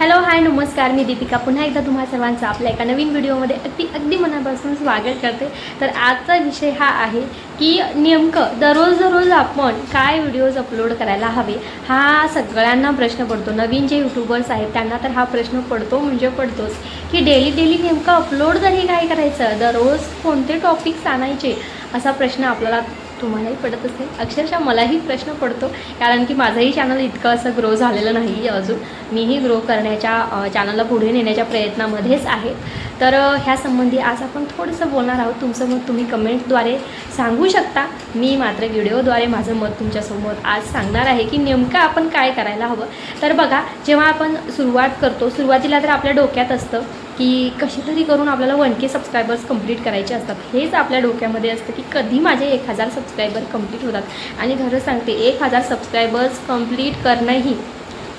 Hello hi नमस्कार मी दीपिका. पुन्हा एकदा तुम्हा सर्वांचं आपल्या एका नवीन व्हिडिओमध्ये अगदी अगदी मनापासून स्वागत करते. तर आजचा विषय हा आहे की नेमकं दररोज दररोज आपण काय व्हिडिओज अपलोड करायला हवे हा सगळ्यांना प्रश्न पडतो. नवीन जे यूट्यूबर्स आहेत त्यांना तर हा प्रश्न पडतो म्हणजे पडतोच की डेली डेली नेमकं अपलोड तरी काय करायचं? दररोज कोणते टॉपिक्स आणायचे? असा प्रश्न आपल्याला तुम्हालाही पडत असेल. अक्षरशः मलाही प्रश्न पडतो कारण की माझंही चॅनल इतकं असं ग्रो झालेलं नाही आहे अजून. मीही ग्रो करण्याच्या चॅनलला पुढे नेण्याच्या प्रयत्नामध्येच आहे. तर ह्यासंबंधी ह्या संबंधी आज आपण थोडंसं बोलणार आहोत. तुमचं मत तुम्ही कमेंटद्वारे सांगू शकता. मी मात्र व्हिडिओद्वारे माझं मत तुमच्यासमोर आज सांगणार आहे की नेमकं आपण काय करायला हवं. तर बघा जेव्हा आपण सुरुवात करतो सुरुवातीला तर आपल्या डोक्यात असतं की कशी तरी करून आपल्याला वन के सबस्क्रायबर्स कंप्लीट करायचे असतात. हेच आपल्या डोक्यामध्ये असतं की कधी माझे एक हजार सबस्क्रायबर कंप्लीट होतात. आणि खरं सांगते एक हजार सबस्क्रायबर्स कंप्लीट करणंही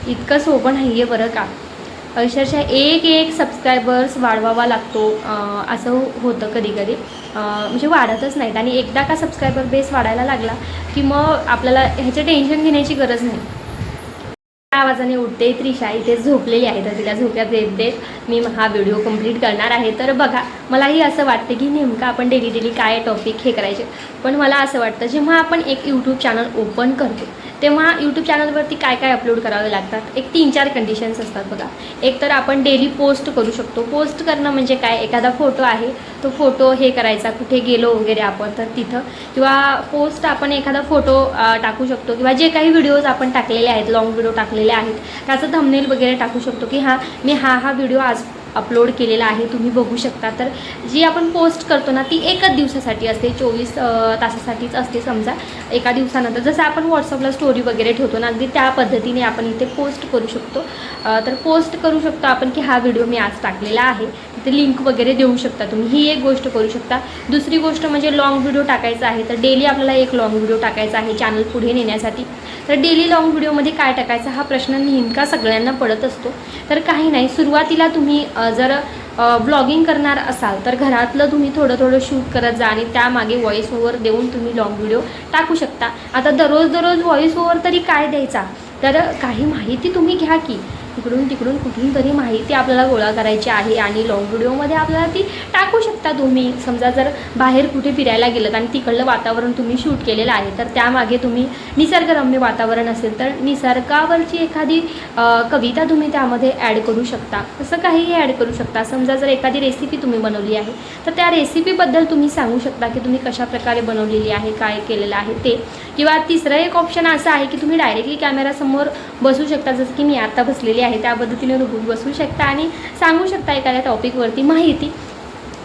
इतकं सोपं नाही आहे बरं का. अक्षरशः एक एक सबस्क्रायबर्स वाढवावा लागतो असं होतं कधी कधी. म्हणजे वाढतच नाहीत. आणि एकदा का सबस्क्रायबर बेस वाढायला लागला की मग आपल्याला ह्याचं टेन्शन घेण्याची गरज नाही. आवाजाने उठते त्रिशा इथे झोपलेली आहे तर तिला झोप्यात देत देत मी हा व्हिडिओ कंप्लीट करणार आहे. तर बघा मलाही असं वाटते की नेमकं आपण डेली डेली काय टॉपिक हे करायचे. पण मला असं वाटतं जेव्हा आपण एक यूट्यूब चॅनल ओपन करतो तेव्हा यूट्यूब चॅनलवरती काय काय अपलोड करावे लागतात? एक तीन चार कंडिशन्स असतात बघा. एक तर आपण डेली पोस्ट करू शकतो. पोस्ट करणं म्हणजे काय? एखादा फोटो आहे तो फोटो हे करायचा कुठे गेलो वगैरे आपण तर तिथं. किंवा पोस्ट आपण एखादा फोटो टाकू शकतो. किंवा जे काही व्हिडिओज आपण टाकलेले आहेत लॉंग व्हिडिओ टाकलेले आहेत. त्याचं थंबनेल वगैरे टाकू शकतो की हां मी हा हा व्हिडिओ आज अपलोड केलेला आहे तुम्ही बघू शकता. तर जी आपण पोस्ट करतो ना ती एकच दिवसासाठी असते चोवीस तासासाठीच असते समजा. एका दिवसानंतर जसं आपण व्हॉट्सअपला स्टोरी वगैरे ठेवतो ना अगदी त्या पद्धतीने आपण इथे पोस्ट करू शकतो. शकतो. तर पोस्ट करू शकतो आपण की हा व्हिडिओ मी आज टाकलेला आहे. तिथे लिंक वगैरे देऊ शकता तुम्ही. ही एक गोष्ट करू शकता. दुसरी गोष्ट म्हणजे लॉंग व्हिडिओ टाकायचा आहे. तर डेली आपल्याला एक लॉंग व्हिडिओ टाकायचा आहे चॅनल पुढे नेण्यासाठी. तर डेली लॉंग व्हिडिओमध्ये काय टाकायचा? हा प्रश्न नेमका सगळ्यांना पडत असतो. तर काही नाही. सुरुवातीला तुम्ही जर ब्लॉगिंग करणार असाल तर घरातलं तुम्ही थोडं थोडं शूट करत जा आणि त्यामागे व्हॉईस ओव्हर देऊन तुम्ही लॉंग व्हिडिओ टाकू शकता. आता दररोज दररोज व्हॉईस ओव्हर तरी काय द्यायचा? तर काही माहिती तुम्ही घ्या की इकडून तिकडून कुठून तरी माहिती आपल्याला गोळा करायची आहे आणि लॉंग व्हिडिओमध्ये आपल्याला ती टाकू शकता तुम्ही. समजा जर बाहेर कुठे फिरायला गेलं आणि तिकडलं वातावरण तुम्ही शूट केलेलं आहे तर त्यामागे तुम्ही निसर्गरम्य वातावरण असेल तर निसर्गावरची एखादी कविता तुम्ही त्यामध्ये ॲड करू शकता. असं काहीही ॲड करू शकता. समजा जर एखादी रेसिपी तुम्ही बनवली आहे तर त्या रेसिपीबद्दल तुम्ही सांगू शकता की तुम्ही कशा प्रकारे बनवलेली आहे काय केलेलं आहे ते. किंवा तिसरं एक ऑप्शन असं आहे की तुम्ही डायरेक्टली कॅमेरासमोर बसू शकता. जसं की मी आता बसलेली आहे आहे त्या पद्धतीने रुबून बसू शकता आणि सांगू शकता एखाद्या टॉपिकवरती माहिती.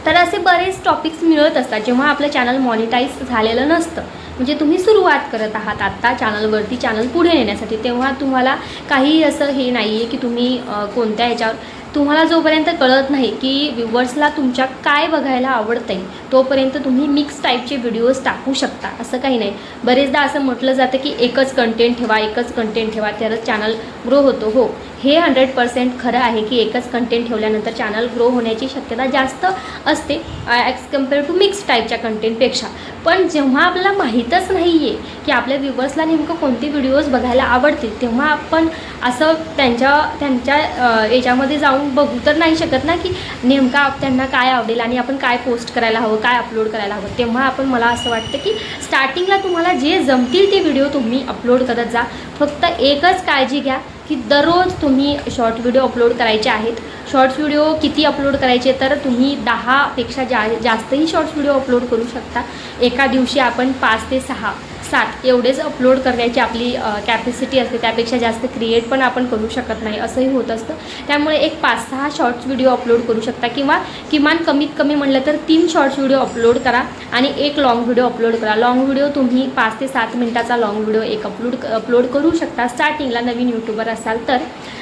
तर असे बरेच टॉपिक्स मिळत असतात जेव्हा आपलं चॅनल मॉनिटाईज झालेलं नसतं. म्हणजे तुम्ही सुरुवात करत आहात आत्ता चॅनलवरती चॅनल पुढे नेण्यासाठी तेव्हा तुम्हाला काही असं हे नाही आहे की तुम्ही कोणत्या ह्याच्यावर तुम्हाला जोपर्यंत कळत नाही की व्ह्युअर्सला तुमच्या काय बघायला आवडतं आहे तोपर्यंत तुम्ही मिक्स टाईपचे व्हिडिओज टाकू शकता. असं काही नाही. बरेचदा असं म्हटलं जातं की एकच कंटेंट ठेवा एकच कंटेंट ठेवा तरच चॅनल ग्रो होतो. हो हे हंड्रेड पर्सेंट खरं आहे की एकच कंटेंट ठेवल्यानंतर चॅनल ग्रो होण्याची शक्यता जास्त असते ॲज कंपेअर टू मिक्स टाईपच्या कंटेंटपेक्षा पण जेव्हा आपल्याला माहीतच नाही आहे की आपल्या व्ह्युवर्सला नेमकं कोणते व्हिडिओज बघायला आवडतील तेव्हा आपण असं त्यांच्या त्यांच्या याच्यामध्ये जाऊन बघू तर नाही शकत ना की नेमका त्यांना काय आवडेल आणि आपण काय पोस्ट करायला हवं काय अपलोड करायला हवं तेव्हा आपण मला असं वाटतं की स्टार्टिंगला तुम्हाला जे जमतील ते व्हिडिओ तुम्ही अपलोड करत जा. फक्त एकच काळजी घ्या की दररोज तुम्ही शॉर्ट व्हिडिओ अपलोड करायचे आहेत. शॉर्ट्स व्हिडिओ किती अपलोड करायचे तर तुम्ही दहापेक्षा जा जास्तही शॉर्ट्स व्हिडिओ अपलोड करू शकता. एका दिवशी आपण पाच ते सहा सात एवढेच अपलोड करण्याची आपली कॅपॅसिटी असते. त्यापेक्षा जास्त क्रिएट पण आपण करू शकत नाही असंही होत असतं. त्यामुळे एक पाच सहा शॉर्ट्स व्हिडिओ अपलोड करू शकता किंवा किमान कमीत कमी म्हणलं तर तीन शॉर्ट्स व्हिडिओ अपलोड करा आणि एक लाँग व्हिडिओ अपलोड करा. लाँग व्हिडिओ तुम्ही पाच ते सात मिनटाचा लाँग व्हिडिओ एक अपलोड अपलोड करू शकता. स्टार्टिंगला नवीन यूट्यूबर असाल तर.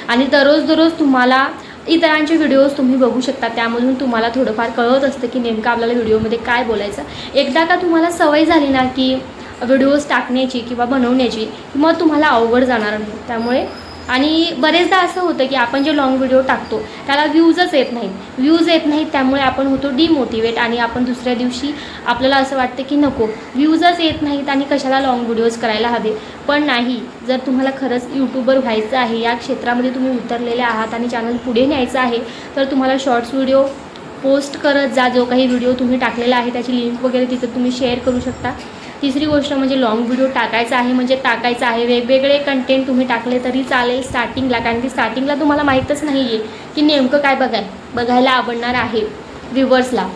आणि दररोज दररोज तुम्हाला इतरांचे व्हिडिओज तुम्ही बघू शकता. त्यामधून तुम्हाला थोडंफार कळत असतं की नेमकं आपल्याला व्हिडिओमध्ये काय बोलायचं. एकदा का तुम्हाला सवय झाली ना की व्हिडिओज टाकण्याची किंवा बनवण्याची मग तुम्हाला अवघड जाणार नाही. त्यामुळे आणि बरेचदा असं होतं की आपण जे लॉंग व्हिडिओ टाकतो त्याला व्ह्यूजच येत नाहीत. व्ह्यूज येत नाहीत त्यामुळे आपण होतो डिमोटिवेट आणि आपण दुसऱ्या दिवशी आपल्याला असं वाटतं की नको व्ह्यूजच येत नाहीत आणि कशाला लॉंग व्हिडिओज करायला हवे? पण नाही जर तुम्हाला खरंच यूट्यूबर व्हायचं आहे या क्षेत्रामध्ये तुम्ही उतरलेले आहात आणि चॅनल पुढे न्यायचं आहे तर तुम्हाला शॉर्ट्स व्हिडिओ पोस्ट करत जा. जो काही व्हिडिओ तुम्ही टाकलेला आहे त्याची लिंक वगैरे तिथं तुम्ही शेअर करू शकता. तिसरी गोष्ट म्हणजे लॉंग व्हिडिओ टाकायचा आहे म्हणजे टाकायचा आहे. वेगवेगळे कंटेंट तुम्ही टाकले तरी चालेल स्टार्टिंगला कारण की स्टार्टिंगला तुम्हाला माहीतच नाही आहे की नेमकं काय बघाय बघायला आवडणार आहे व्ह्युवर्सला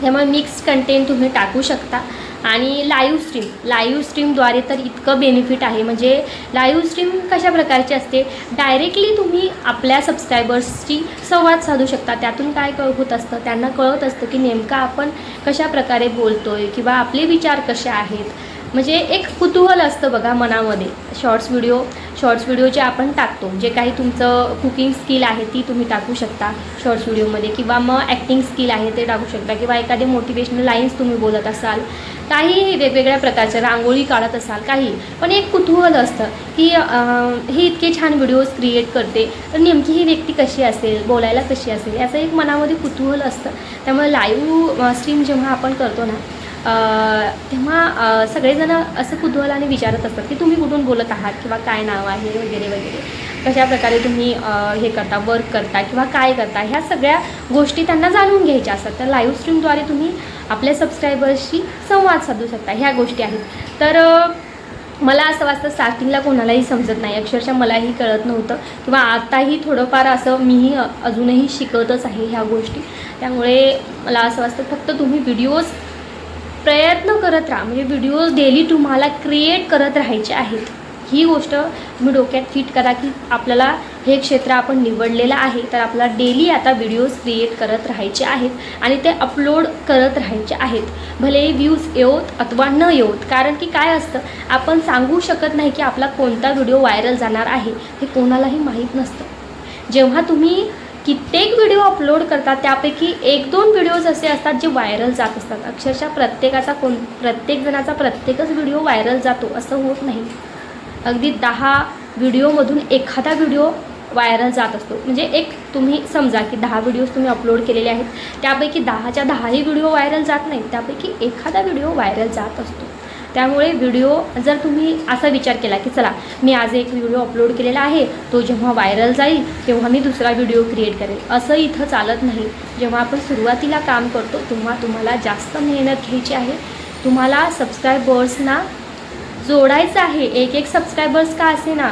त्यामुळे मिक्स्ड कंटेंट तुम्ही टाकू शकता. आणि लाईव्ह स्ट्रीम लाईव्ह स्ट्रीमद्वारे तर इतकं बेनिफिट आहे. म्हणजे लाईव्ह स्ट्रीम कशा प्रकारची असते? डायरेक्टली तुम्ही आपल्या सबस्क्रायबर्सची संवाद साधू शकता. त्यातून काय कळ होत असतं? त्यांना कळत असतं की नेमकं आपण कशा प्रकारे बोलतो आहे किंवा आपले विचार कसे आहेत? म्हणजे एक कुतूहल असतं बघा मनामध्ये. शॉर्ट्स व्हिडिओ शॉर्ट्स व्हिडिओ जे आपण टाकतो जे काही तुमचं कुकिंग स्किल आहे ती तुम्ही टाकू शकता शॉर्ट्स व्हिडिओमध्ये किंवा मग ॲक्टिंग स्किल आहे ते टाकू शकता किंवा एखादे मोटिवेशनल लाईन्स तुम्ही बोलत असाल. काहीही वेगवेगळ्या प्रकारच्या रांगोळी काढत असाल काही पण एक कुतूहल असतं की हे इतके छान व्हिडिओज क्रिएट करते तर नेमकी ही व्यक्ती कशी असेल बोलायला कशी असेल याचं एक मनामध्ये कुतूहल असतं. त्यामुळे लाईव्ह स्ट्रीम जेव्हा आपण करतो ना तेव्हा सगळेजणं सगळेजण असं कुतूहलाने विचारत असतात की तुम्ही कुठून बोलत आहात किंवा काय नाव आहे वगैरे वगैरे. कशा प्रकारे तुम्ही हे करता वर्क करता किंवा काय करता ह्या सगळ्या गोष्टी त्यांना जाणून घ्यायच्या असतात. तर लाईव्ह स्ट्रीमद्वारे तुम्ही आपल्या सबस्क्रायबर्सशी संवाद साधू शकता. ह्या गोष्टी आहेत. तर मला असं वाटतं स्टार्टिंगला कोणालाही समजत नाही. अक्षरशः मलाही कळत नव्हतं किंवा आताही थोडंफार असं मीही अजूनही शिकतच आहे ह्या गोष्टी. त्यामुळे मला असं वाटतं फक्त तुम्ही व्हिडिओज प्रयत्न करत राहा. म्हणजे व्हिडिओज डेली तुम्हाला क्रिएट करत राहायचे आहेत. ही गोष्ट तुम्ही डोक्यात फिट करा की आपल्याला हे क्षेत्र आपण निवडलेलं आहे तर आपल्याला डेली आता व्हिडिओज क्रिएट करत राहायचे आहेत आणि ते अपलोड करत राहायचे आहेत. भले व्ह्यूज येवत अथवा न येवत कारण की काय असतं आपण सांगू शकत नाही की आपला कोणता व्हिडिओ व्हायरल जाणार आहे हे कोणालाही माहीत नसतं. जेव्हा तुम्ही कित्येक व्हिडिओ अपलोड करतात त्यापैकी एक दोन व्हिडिओज असे असतात जे व्हायरल जात असतात. अक्षरशः प्रत्येकाचा कोण प्रत्येक जणाचा प्रत्येकच व्हिडिओ व्हायरल जातो असं होत नाही. अगदी दहा व्हिडिओमधून एखादा व्हिडिओ व्हायरल जात असतो. म्हणजे एक तुम्ही समजा की दहा व्हिडिओज तुम्ही अपलोड केलेले आहेत त्यापैकी दहाच्या दहाही व्हिडिओ व्हायरल जात नाहीत त्यापैकी एखादा व्हिडिओ व्हायरल जात असतो. त्यामुळे व्हिडिओ जर तुम्ही असा विचार केला की चला मी आज एक व्हिडिओ अपलोड केलेला आहे तो जेव्हा व्हायरल जाईल तेव्हा मी दुसरा व्हिडिओ क्रिएट करेल. असं इथं चालत नाही. जेव्हा आपण सुरुवातीला काम करतो तेव्हा तुम्हाला जास्त मेहनत घ्यायची आहे. तुम्हाला सबस्क्रायबर्सना जोडायचं आहे. एक एक सबस्क्रायबर्स का असे ना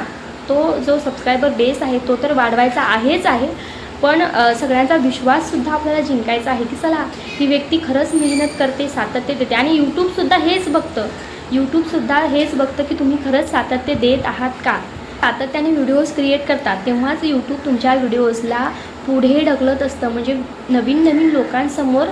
तो जो सबस्क्रायबर बेस आहे तो तर वाढवायचा आहेच आहे. पण सगळ्यांचा विश्वाससुद्धा आपल्याला जिंकायचा आहे की चला ही व्यक्ती खरंच मेहनत करते सातत्य देते. आणि यूट्यूबसुद्धा हेच बघतं. यूट्यूबसुद्धा हेच बघतं की तुम्ही खरंच सातत्य देत आहात का? सातत्याने व्हिडिओज क्रिएट करतात. तेव्हाच यूट्यूब तुमच्या व्हिडिओजला पुढे ढकलत असतं. म्हणजे नवीन नवीन लोकांसमोर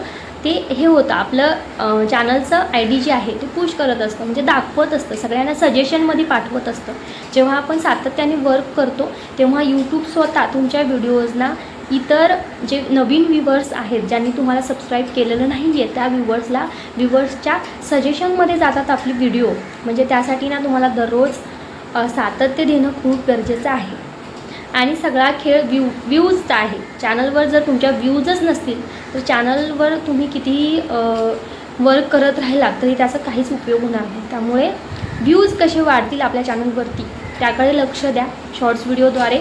ते हे होतं. आपलं चॅनलचं आय डी जे आहे ते पुश करत असतं. म्हणजे दाखवत असतं. सगळ्यांना सजेशनमध्ये पाठवत असतं. जेव्हा आपण सातत्याने वर्क करतो तेव्हा यूट्यूब स्वतः तुमच्या व्हिडिओजना इतर जे नवीन व्ह्युअर्स आहेत ज्यांनी तुम्हाला सबस्क्राईब केलेलं नाही आहे त्या व्ह्युअर्सला व्ह्यूवर्सच्या सजेशनमध्ये जातात आपली व्हिडिओ म्हणजे त्यासाठी ना तुम्हाला दररोज सातत्य देणं खूप गरजेचं आहे. आणि सगळा खेळ व्ह्यू व्ह्यूजचा आहे. चॅनलवर जर तुमच्या व्ह्यूजच नसतील तर चॅनलवर तुम्ही कितीही वर्क करत राहिला तरी त्याचा काहीच उपयोग होणार नाही. त्यामुळे व्ह्यूज कसे वाढतील आपल्या चॅनलवरती त्याकडे लक्ष द्या. शॉर्ट्स व्हिडिओद्वारे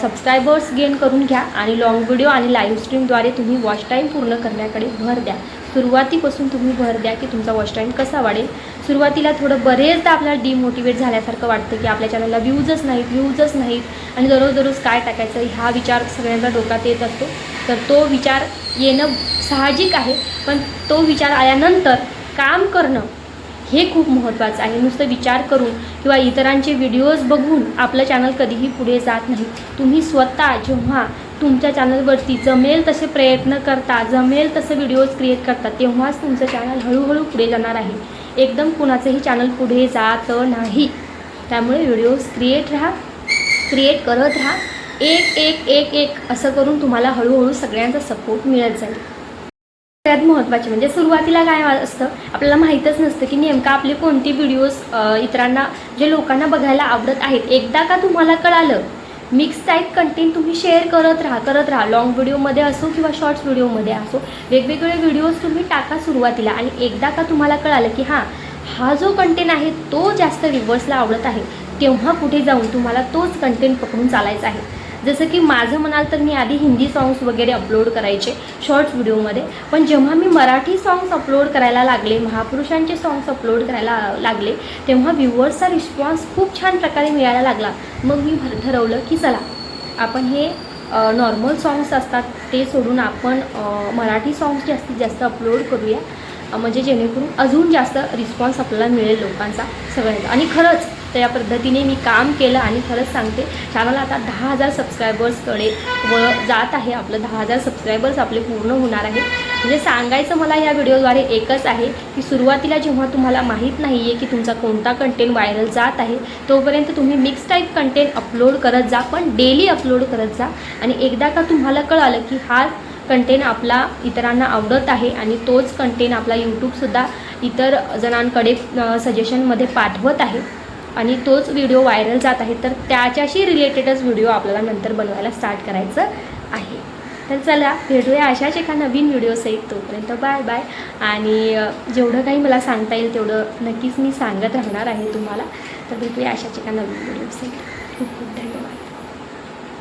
सबस्क्रायबर्स गेन करून घ्या आणि लाँग व्हिडिओ आणि लाईव्ह स्ट्रीमद्वारे तुम्ही वॉच टाईम पूर्ण करण्याकडे भर द्या. सुरुवातीपासून तुम्ही भर द्या की तुमचा वॉच टाईम कसा वाढेल. सुरुवातीला थोडं बरेचदा आपल्याला डिमोटिवेट झाल्यासारखं वाटतं की आपल्या चॅनलला व्ह्यूजच नाहीत व्ह्यूजच नाहीत. आणि दररोज दररोज काय टाकायचं हा विचार सगळ्यांचा डोक्यात येत असतो. तर तो विचार येणं साहजिक आहे पण तो विचार आल्यानंतर काम करणं हे खूप महत्त्वाचं आहे. नुसतं विचार करून किंवा इतरांचे व्हिडिओज बघून आपलं चॅनल कधीही पुढे जात नाही. तुम्ही स्वतः जेव्हा तुमच्या चॅनलवरती जमेल तसे प्रयत्न करता जमेल तसे व्हिडिओज क्रिएट करता तेव्हाच तुमचं चॅनल हळूहळू पुढे जाणार आहे. एकदम कुणाचंही चॅनल पुढे जात नाही. त्यामुळे व्हिडिओज क्रिएट राहा क्रिएट करत राहा. एक एक एक एक असं करून तुम्हाला हळूहळू सगळ्यांचा सपोर्ट मिळत जाईल. सगळ्यात महत्त्वाचे म्हणजे सुरुवातीला काय असतं आपल्याला माहीतच नसतं की नेमका आपले कोणते व्हिडिओज इतरांना जे लोकांना बघायला आवडत आहेत. एकदा का तुम्हाला कळालं मिक्स टाईप कंटेंट तुम्ही शेअर करत राहा करत राहा. लाँग व्हिडिओमध्ये असो किंवा शॉर्ट्स व्हिडिओमध्ये असो वेगवेगळे व्हिडिओज तुम्ही टाका सुरुवातीला. आणि एकदा का तुम्हाला कळालं की हां हा जो कंटेंट आहे तो जास्त व्ह्युअर्सला आवडत आहे तेव्हा कुठे जाऊन तुम्हाला तोच कंटेंट पकडून चालायचा आहे. जसं की माझं म्हणाल तर मी आधी हिंदी सॉंग्स वगैरे अपलोड करायचे शॉर्ट्स व्हिडिओमध्ये पण जेव्हा मी मराठी सॉंग्स अपलोड करायला लागले महापुरुषांचे सॉंग्स अपलोड करायला लागले तेव्हा व्ह्युअर्सचा रिस्पॉन्स खूप छान प्रकारे मिळायला लागला. मग मी ठरवलं की चला आपण हे नॉर्मल सॉंग्स असतात ते सोडून आपण मराठी सॉंग्स जास्तीत जास्त अपलोड करूया. म्हणजे जेणेकरून अजून जास्त रिस्पॉन्स आपल्याला मिळेल लोकांचा सगळ्यांचा. आणि खरंच तर त्या पद्धतीने मी काम केलं आणि खरंच सांगते चॅनल आता दहा हजार सबस्क्रायबर्सकडे व जात आहे आपलं. दहा हजार सबस्क्रायबर्स आपले पूर्ण होणार आहे. म्हणजे सांगायचं मला या व्हिडिओद्वारे एकच आहे की सुरुवातीला जेव्हा तुम्हाला माहीत नाही आहे की तुमचा कोणता कंटेंट व्हायरल जात आहे तोपर्यंत तुम्ही मिक्स टाईप कंटेंट अपलोड करत जा पण डेली अपलोड करत जा. आणि एकदा का तुम्हाला कळालं की हा कंटेंट आपला इतरांना आवडत आहे आणि तोच कंटेंट आपला यूट्यूबसुद्धा इतर जणांकडे सजेशनमध्ये पाठवत आहे आणि तोच व्हिडिओ व्हायरल जात आहे तर त्याच्याशी रिलेटेडच व्हिडिओ आपल्याला नंतर बनवायला स्टार्ट करायचं आहे. तर चला भेटूया अशाच एका नवीन व्हिडिओसहित तोपर्यंत बाय बाय आणि जेवढं काही मला सांगता येईल तेवढं नक्कीच मी सांगत राहणार आहे तुम्हाला. तर भेटूया अशाच एका नवीन व्हिडिओसहित खूप खूप धन्यवाद.